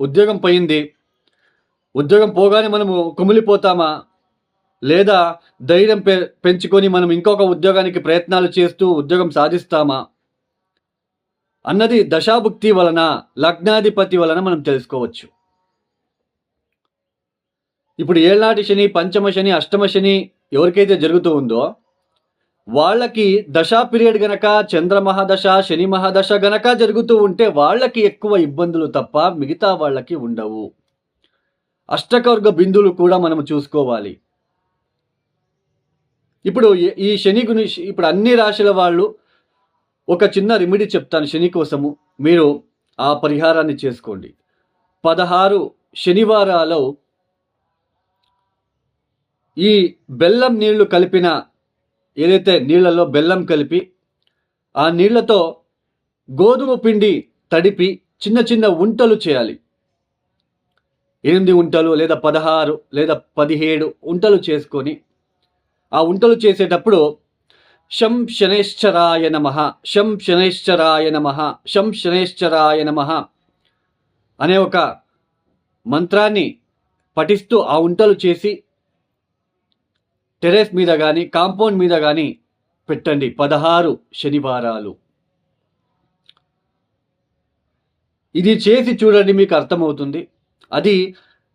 ఉద్యోగం పోయింది. ఉద్యోగం పోగానే మనము కుమిలిపోతామా? లేదా ధైర్యం పె పెంచుకొని మనం ఇంకొక ఉద్యోగానికి ప్రయత్నాలు చేస్తూ ఉద్యోగం సాధిస్తామా? అన్నది దశాభుక్తి వలన లగ్నాధిపతి వలన మనం తెలుసుకోవచ్చు. ఇప్పుడు ఏళ్ళనాటి శని పంచమ శని అష్టమ శని ఎవరికైతే జరుగుతూ ఉందో వాళ్ళకి దశా పీరియడ్ గనక చంద్ర మహాదశ శని మహాదశ గనక జరుగుతూ ఉంటే వాళ్ళకి ఎక్కువ ఇబ్బందులు తప్ప మిగతా వాళ్ళకి ఉండవు. అష్టకవర్గ బిందువులు కూడా మనం చూసుకోవాలి. ఇప్పుడు ఈ- ఈ శని గురించి ఇప్పుడు అన్ని రాశుల వాళ్ళు ఒక చిన్న రెమెడీ చెప్తాను శని కోసము. మీరు ఆ పరిహారాన్ని చేసుకోండి. పదహారు శనివారాలు ఈ బెల్లం నీళ్ళు కలిపిన ఏదైతే నీళ్ళలో బెల్లం కలిపి ఆ నీళ్ళతో గోధుమ పిండి తడిపి చిన్న చిన్న ఉంటలు చేయాలి. ఎనిమిది ఉంటలు లేదా పదహారు లేదా పదిహేడు ఉంటలు చేసుకొని ఆ ఉంటలు చేసేటప్పుడు శం శనేశ్వరాయ నమ శం శనేశ్వరాయ నమ శం శనేశ్వరాయ నమ అనే ఒక మంత్రాన్ని పఠిస్తూ ఆ ఉంటలు చేసి టెరెస్ మీద కానీ కాంపౌండ్ మీద కానీ పెట్టండి. పదహారు శనివారాలు. ఇది చేసి చూడండి మీకు అర్థమవుతుంది. అది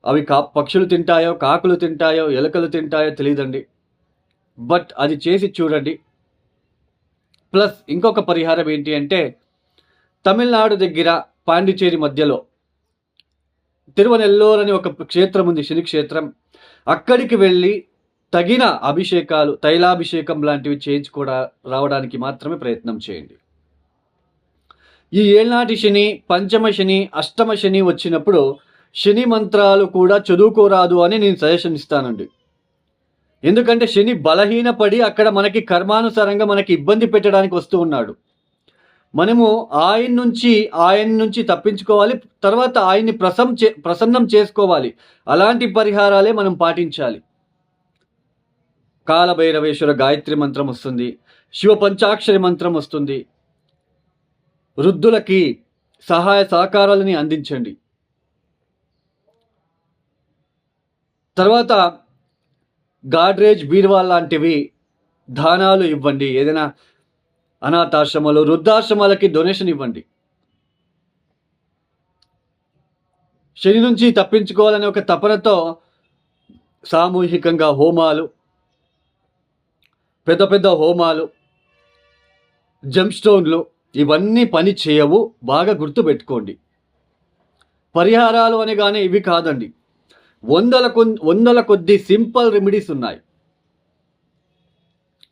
అవి కా పక్షులు తింటాయో కాకులు తింటాయో ఎలుకలు తింటాయో తెలియదండి బట్ అది చేసి చూడండి. ప్లస్ ఇంకొక పరిహారం ఏంటి అంటే తమిళనాడు దగ్గర పాండిచేరి మధ్యలో తిరువనెల్లూరు అని ఒక క్షేత్రం ఉంది శని క్షేత్రం అక్కడికి వెళ్ళి తగిన అభిషేకాలు తైలాభిషేకం లాంటివి చేయించుకోవడా రావడానికి మాత్రమే ప్రయత్నం చేయండి. ఈ ఏళ్నాటి శని పంచమ శని అష్టమ శని వచ్చినప్పుడు శని మంత్రాలు కూడా చదువుకోరాదు అని నేను సజెషన్ ఇస్తానండి. ఎందుకంటే శని బలహీనపడి అక్కడ మనకి కర్మానుసారంగా మనకి ఇబ్బంది పెట్టడానికి వస్తూ ఉన్నాడు. మనము ఆయన నుంచి ఆయన నుంచి తప్పించుకోవాలి తర్వాత ఆయన్ని ప్రసం చే ప్రసన్నం చేసుకోవాలి. అలాంటి పరిహారాలే మనం పాటించాలి. కాలభైరవేశ్వర గాయత్రి మంత్రం వస్తుంది. శివ పంచాక్షరి మంత్రం వస్తుంది. వృద్ధులకి సహాయ సహకారాలని అందించండి. తర్వాత గాడ్రేజ్ బీర్వా లాంటివి దానాలు ఇవ్వండి. ఏదైనా అనాథాశ్రమాలు వృద్ధాశ్రమాలకి డొనేషన్ ఇవ్వండి. శని నుంచి తప్పించుకోవాలనే ఒక తపనతో సామూహికంగా హోమాలు పెద్ద పెద్ద హోమాలు జంప్స్టోన్లు ఇవన్నీ పని చేయవు. బాగా గుర్తుపెట్టుకోండి పరిహారాలు అనగానే ఇవి కాదండి. వందల కొ వందల కొద్ది సింపుల్ రెమెడీస్ ఉన్నాయి.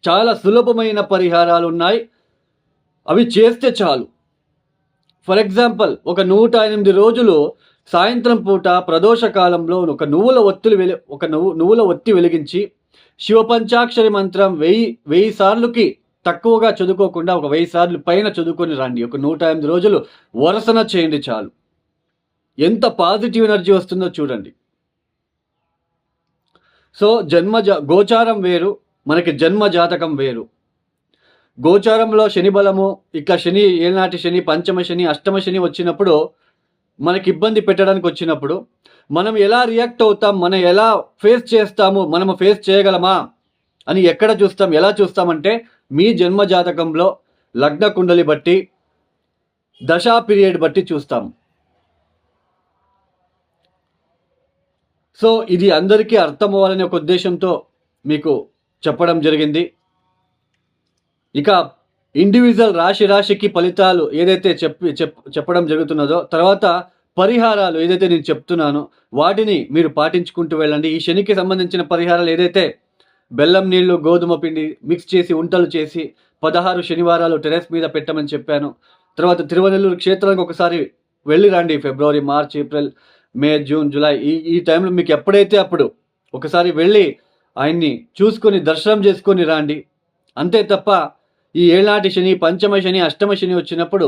చాలా సులభమైన పరిహారాలు ఉన్నాయి. అవి చేస్తే చాలు. ఫర్ ఎగ్జాంపుల్ ఒక నూట ఎనిమిది రోజులు సాయంత్రం పూట ప్రదోష కాలంలో ఒక నువ్వుల ఒత్తులు వెలి ఒక నువ్వు నువ్వుల ఒత్తి వెలిగించి శివపంచాక్షరి మంత్రం వెయ్యి వెయ్యి సార్లుకి తక్కువగా చదువుకోకుండా ఒక వెయ్యి సార్లు పైన చదువుకొని రండి. ఒక నూట ఎనిమిది రోజులు వరసన చేయండి చాలు. ఎంత పాజిటివ్ ఎనర్జీ వస్తుందో చూడండి. సో జన్మ జా- గోచారం వేరు మనకి జన్మ జాతకం వేరు. గోచారంలో శని బలము ఇక శని ఏనాటి శని పంచమ శని అష్టమ శని వచ్చినప్పుడు మనకి ఇబ్బంది పెట్టడానికి వచ్చినప్పుడు మనం ఎలా రియాక్ట్ అవుతాం మనం ఎలా ఫేస్ చేస్తాము మనము ఫేస్ చేయగలమా అని ఎక్కడ చూస్తాం ఎలా చూస్తామంటే మీ జన్మ జాతకంలో లగ్న కుండలి బట్టి దశా పీరియడ్ బట్టి చూస్తాం. సో ఇది అందరికీ అర్థం అవ్వాలనే ఒక ఉద్దేశంతో మీకు చెప్పడం జరిగింది. ఇక ఇండివిజువల్ రాశి రాశికి ఫలితాలు ఏదైతే చెప్పి చెప్ చెప్పడం జరుగుతున్నదో తర్వాత పరిహారాలు ఏదైతే నేను చెప్తున్నానో వాటిని మీరు పాటించుకుంటూ వెళ్ళండి. ఈ శనికి సంబంధించిన పరిహారాలు ఏదైతే బెల్లం నీళ్ళు గోధుమ పిండి మిక్స్ చేసి ఉంటలు చేసి పదహారు శనివారాలు టెరెస్ మీద పెట్టమని చెప్పాను. తర్వాత తిరువనెల్లూరు క్షేత్రానికి ఒకసారి వెళ్ళి రండి. February March April May June July ఈ ఈ టైంలో మీకు ఎప్పుడైతే అప్పుడు ఒకసారి వెళ్ళి ఆయన్ని చూసుకొని దర్శనం చేసుకొని రండి. అంతే తప్ప ఈ ఏళ్ళనాటి శని పంచమ శని అష్టమ శని వచ్చినప్పుడు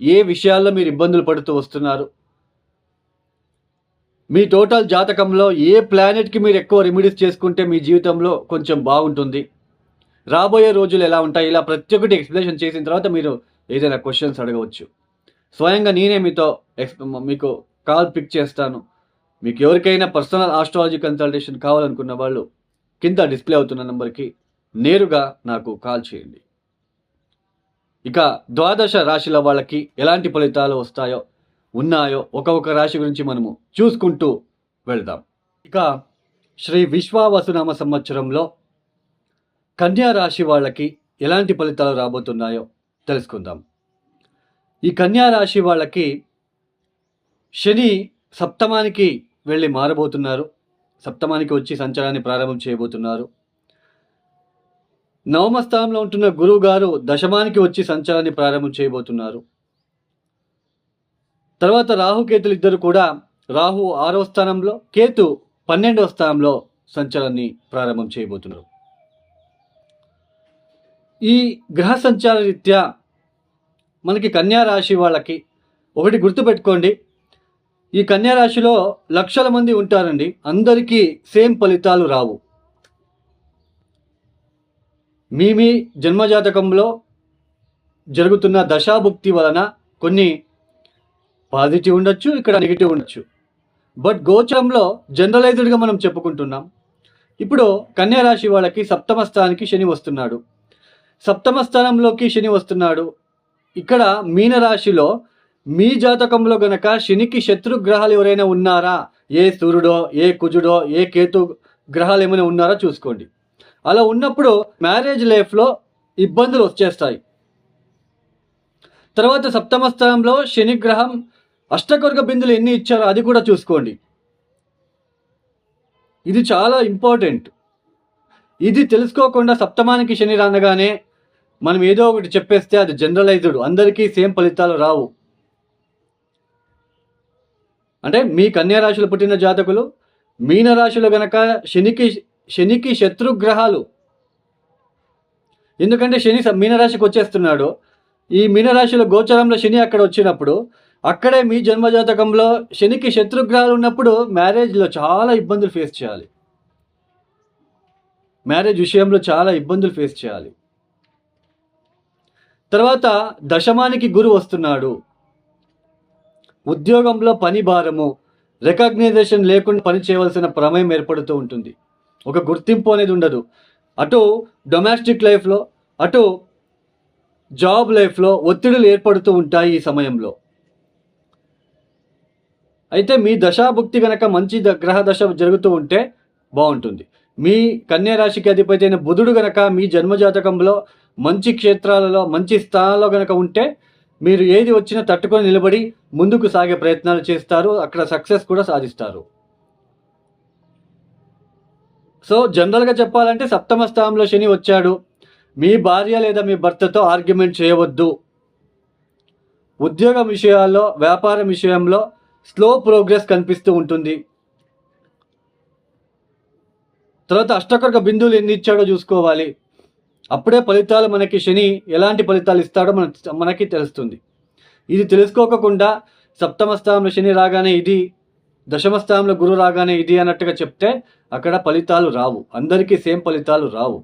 ఏ విషయాల్లో మీరు ఇబ్బందులు పడుతూ వస్తున్నారు? మీ టోటల్ జాతకంలో ఏ ప్లానెట్కి మీరు ఎక్కువ రెమెడీస్ చేసుకుంటే మీ జీవితంలో కొంచెం బాగుంటుంది? రాబోయే రోజులు ఎలా ఉంటాయి? ఇలా ప్రతి ఒక్కటి ఎక్స్ప్లెనేషన్ చేసిన తర్వాత మీరు ఏదైనా క్వశ్చన్స్ అడగవచ్చు. స్వయంగా నేనే మీతో ఎక్స్ మీకు కాల్ పిక్ చేస్తాను. మీకు ఎవరికైనా పర్సనల్ ఆస్ట్రాలజీ కన్సల్టేషన్ కావాలనుకున్న వాళ్ళు కింద డిస్ప్లే అవుతున్న నెంబర్కి నేరుగా నాకు కాల్ చేయండి. ఇక ద్వాదశ రాశిల వాళ్ళకి ఎలాంటి ఫలితాలు వస్తాయో ఉన్నాయో ఒక్కొక్క రాశి గురించి మనము చూసుకుంటూ వెళ్దాం. ఇక శ్రీ విశ్వావసునామ సంవత్సరంలో కన్యా రాశి వాళ్ళకి ఎలాంటి ఫలితాలు రాబోతున్నాయో తెలుసుకుందాం. ఈ కన్యా రాశి వాళ్ళకి శని సప్తమానికి వెళ్ళి మారబోతున్నారు. సప్తమానికి వచ్చి సంచారాన్ని ప్రారంభం చేయబోతున్నారు. నవమ స్థానంలో ఉంటున్న గురువు గారు దశమానికి వచ్చి సంచారాన్ని ప్రారంభం చేయబోతున్నారు. తర్వాత రాహుకేతులు ఇద్దరు కూడా రాహు ఆరో స్థానంలో కేతు పన్నెండవ స్థానంలో సంచారాన్ని ప్రారంభం చేయబోతున్నారు. ఈ గ్రహ సంచార రీత్యా మనకి కన్యా రాశి వాళ్ళకి ఒకటి గుర్తుపెట్టుకోండి. ఈ కన్యా రాశిలో లక్షల మంది ఉంటారండి. అందరికీ సేమ్ ఫలితాలు రావు. మీ మీ జన్మజాతకంలో జరుగుతున్న దశాభుక్తి వలన కొన్ని పాజిటివ్ ఉండొచ్చు ఇక్కడ నెగిటివ్ ఉండొచ్చు. బట్ గోచరంలో జనరలైజ్డ్గా మనం చెప్పుకుంటున్నాం. ఇప్పుడు కన్యా రాశి వాళ్ళకి సప్తమ స్థానానికి శని వస్తున్నాడు. సప్తమ స్థానంలోకి శని వస్తున్నాడు. ఇక్కడ మీనరాశిలో మీ జాతకంలో గనక శనికి శత్రు గ్రహాలు ఎవరైనా ఉన్నారా? ఏ సూర్యుడో ఏ కుజుడో ఏ కేతు గ్రహాలు ఏమైనా ఉన్నారో చూసుకోండి. అలా ఉన్నప్పుడు మ్యారేజ్ లైఫ్లో ఇబ్బందులు వచ్చేస్తాయి. తర్వాత సప్తమ స్థానంలో శనిగ్రహం బిందులు ఎన్ని ఇచ్చారో అది కూడా చూసుకోండి. ఇది చాలా ఇంపార్టెంట్. ఇది తెలుసుకోకుండా సప్తమానికి శని రానగానే మనం ఏదో ఒకటి చెప్పేస్తే అది జనరలైజ్డ్ అందరికీ సేమ్ ఫలితాలు రావు. అంటే మీ కన్యా రాశిలో పుట్టిన జాతకులు మీనరాశిలో గనక శనికి శనికి శత్రుగ్రహాలు. ఎందుకంటే శని స- మీనరాశికి వచ్చేస్తున్నాడు. ఈ మీనరాశిలో గోచరంలో శని అక్కడ వచ్చినప్పుడు అక్కడే మీ జన్మజాతకంలో శనికి శత్రుగ్రహాలు ఉన్నప్పుడు మ్యారేజ్లో చాలా ఇబ్బందులు ఫేస్ చేయాలి. మ్యారేజ్ విషయంలో చాలా ఇబ్బందులు ఫేస్ చేయాలి. తర్వాత దశమానికి గురు వస్తున్నాడు. ఉద్యోగంలో పని భారము రికగ్నైజేషన్ లేకుండా పని చేయవలసిన ప్రమేయం ఏర్పడుతూ ఉంటుంది. ఒక గుర్తింపు అనేది ఉండదు. అటు డొమెస్టిక్ లైఫ్లో అటు జాబ్ లైఫ్లో ఒత్తిడులు ఏర్పడుతూ ఉంటాయి ఈ సమయంలో. అయితే మీ దశాభుక్తి కనుక మంచి ద- గ్రహ దశ జరుగుతూ ఉంటే బాగుంటుంది. మీ కన్యా రాశికి అధిపతి అయిన బుధుడు గనక మీ జన్మజాతకంలో మంచి క్షేత్రాలలో మంచి స్థానాల్లో గనక ఉంటే మీరు ఏది వచ్చినా తట్టుకొని నిలబడి ముందుకు సాగే ప్రయత్నాలు చేస్తారు. అక్కడ సక్సెస్ కూడా సాధిస్తారు. సో జనరల్గా చెప్పాలంటే సప్తమ స్థానంలో శని వచ్చాడు. మీ భార్య లేదా మీ భర్తతో ఆర్గ్యుమెంట్ చేయవద్దు. ఉద్యోగం విషయాల్లో వ్యాపారం విషయంలో స్లో ప్రోగ్రెస్ కనిపిస్తూ ఉంటుంది. తర్వాత అష్టకర్గ బిందువులు ఎన్ని ఇచ్చాడో చూసుకోవాలి. అప్పుడే ఫలితాలు మనకి శని ఎలాంటి ఫలితాలు ఇస్తాడో మన మనకి తెలుస్తుంది. ఇది తెలుసుకోకుండా సప్తమ స్థానంలో శని రాగానే ఇది దశమ స్థానంలో గురువు రాగానే ఇది అన్నట్టుగా చెప్తే అక్కడ ఫలితాలు రావు. అందరికీ సేమ్ ఫలితాలు రావు.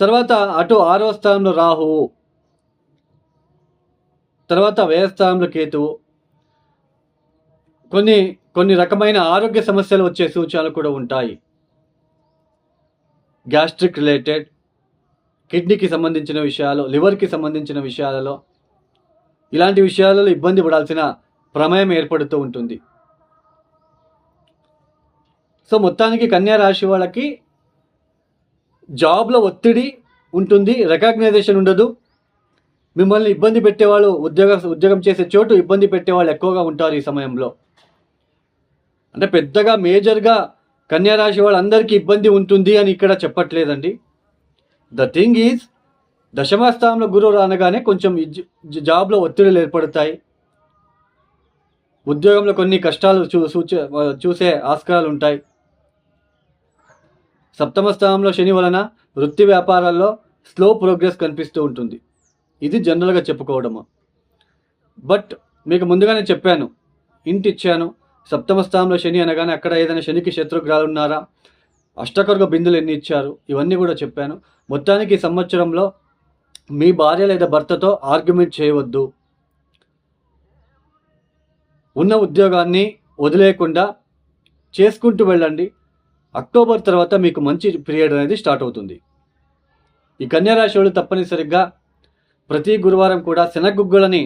తర్వాత అటు ఆరో స్థానంలో రాహువు తర్వాత వ్యయస్థానంలో కేతువు కొన్ని కొన్ని రకమైన ఆరోగ్య సమస్యలు వచ్చే సూచనలు కూడా ఉంటాయి. గ్యాస్ట్రిక్ రిలేటెడ్ కిడ్నీకి సంబంధించిన విషయాలు లివర్కి సంబంధించిన విషయాలలో ఇలాంటి విషయాలలో ఇబ్బంది పడాల్సిన ప్రమేయం ఏర్పడుతూ ఉంటుంది. సో మొత్తానికి కన్యా రాశి వాళ్ళకి జాబ్లో ఒత్తిడి ఉంటుంది రికగ్నైజేషన్ ఉండదు. మిమ్మల్ని ఇబ్బంది పెట్టేవాళ్ళు ఉద్యోగ ఉద్యోగం చేసే చోటు ఇబ్బంది పెట్టేవాళ్ళు ఎక్కువగా ఉంటారు ఈ సమయంలో. అంటే పెద్దగా మేజర్గా కన్యా రాశి వాళ్ళందరికీ ఇబ్బంది ఉంటుంది అని ఇక్కడ చెప్పట్లేదండి. ద థింగ్ ఈజ్ దశమ స్థానంలో గురువు రానగానే కొంచెం జాబ్లో ఒత్తిడులు ఏర్పడతాయి. ఉద్యోగంలో కొన్ని కష్టాలు చూ చూసే ఆస్కారాలు ఉంటాయి. సప్తమ స్థానంలో శని వలన వృత్తి వ్యాపారాల్లో స్లో ప్రోగ్రెస్ కనిపిస్తూ ఉంటుంది. ఇది జనరల్గా చెప్పుకోవడము. బట్ మీకు ముందుగానే చెప్పాను ఇంటి ఇచ్చాను. సప్తమ స్థానంలో శని అనగానే అక్కడ ఏదైనా శనికి శత్రుగ్రహాలు ఉన్నారా? అష్టకర్గ బిందులు ఎన్ని ఇచ్చారు? ఇవన్నీ కూడా చెప్పాను. మొత్తానికి ఈ సంవత్సరంలో మీ భార్య లేదా భర్తతో ఆర్గ్యుమెంట్ చేయవద్దు. ఉన్న ఉద్యోగాన్ని వదిలేయకుండా చేసుకుంటూ వెళ్ళండి. అక్టోబర్ తర్వాత మీకు మంచి పీరియడ్ అనేది స్టార్ట్ అవుతుంది. ఈ కన్యారాశి వాళ్ళు తప్పనిసరిగా ప్రతి గురువారం కూడా శనగుగ్గులని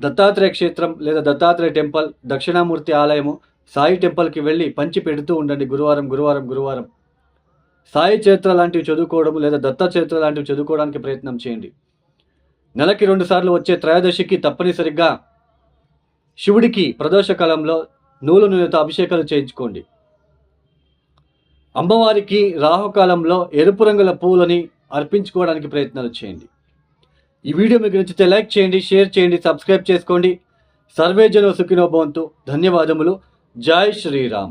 దత్తాత్రేయ క్షేత్రం లేదా దత్తాత్రేయ టెంపుల్ దక్షిణామూర్తి ఆలయము సాయి టెంపుల్కి వెళ్ళి పంచి పెడుతూ ఉండండి గురువారం గురువారం గురువారం. సాయి చరిత్ర లాంటివి చదువుకోవడం లేదా దత్త చరిత్ర లాంటివి చదువుకోవడానికి ప్రయత్నం చేయండి. నెలకి రెండుసార్లు వచ్చే త్రయోదశికి తప్పనిసరిగా శివుడికి ప్రదోష కాలంలో నూలు నూనెతో అభిషేకాలు చేయించుకోండి. అమ్మవారికి రాహుకాలంలో ఎరుపు రంగుల పువ్వులని అర్పించుకోవడానికి ప్రయత్నాలు చేయండి. ఈ వీడియో మీకు నచ్చితే లైక్ చేయండి షేర్ చేయండి సబ్స్క్రైబ్ చేసుకోండి. సర్వేజనో సుఖినోభవంతు ధన్యవాదములు. జై శ్రీరామ్.